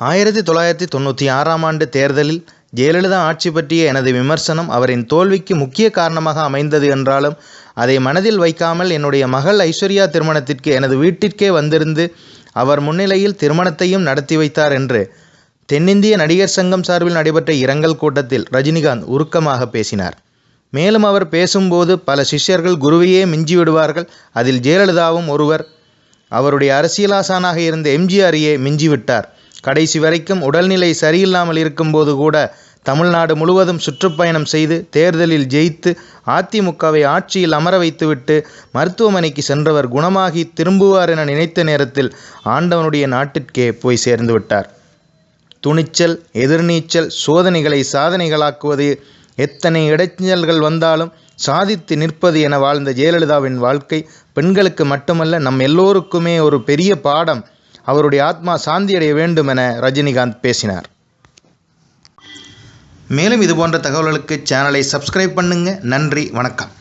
ஆயிரத்தி தொள்ளாயிரத்தி தொண்ணூற்றி ஆறாம் ஆண்டு தேர்தலில் ஜெயலலிதா ஆட்சி பற்றிய எனது விமர்சனம் அவரின் தோல்விக்கு முக்கிய காரணமாக அமைந்தது என்றாலும் அதை மனதில் வைக்காமல் என்னுடைய மகள் ஐஸ்வர்யா திருமணத்திற்கு எனது வீட்டிற்கே வந்திருந்து அவர் முன்னிலையில் திருமணத்தையும் நடத்தி வைத்தார் என்று தென்னிந்திய நடிகர் சங்கம் சார்பில் நடைபெற்ற இரங்கல் கூட்டத்தில் ரஜினிகாந்த் உருக்கமாக பேசினார். மேலும் அவர் பேசும்போது பல சிஷ்யர்கள் குருவையே மிஞ்சி விடுவார்கள். அதில் ஜெயலலிதாவும் ஒருவர் அவருடைய அரசியலாசானாக இருந்த எம்ஜிஆரையே மிஞ்சிவிட்டார் கடைசி வரைக்கும் உடல்நிலை சரியில்லாமல் இருக்கும்போது கூட தமிழ்நாடு முழுவதும் சுற்றுப்பயணம் செய்து தேர்தலில் ஜெயித்து அதிமுகவை ஆட்சியில் அமர வைத்துவிட்டு மருத்துவமனைக்கு சென்றவர் குணமாகி திரும்புவார் என நினைத்த நேரத்தில் ஆண்டவனுடைய நாட்டிற்கே போய் சேர்ந்து விட்டார். துணிச்சல் எதிர்நீச்சல் சோதனைகளை சாதனைகளாக்குவது எத்தனை இடைஞ்சல்கள் வந்தாலும் சாதித்து நிற்பது என வாழ்ந்த ஜெயலலிதாவின் வாழ்க்கை பெண்களுக்கு மட்டுமல்ல நம் எல்லோருக்குமே ஒரு பெரிய பாடம். அவருடைய ஆத்மா சாந்தியடைய வேண்டும் என ரஜினிகாந்த் பேசினார். மேலும் இதுபோன்ற தகவல்களுக்கு சேனலை சப்ஸ்கிரைப் பண்ணுங்க. நன்றி வணக்கம்.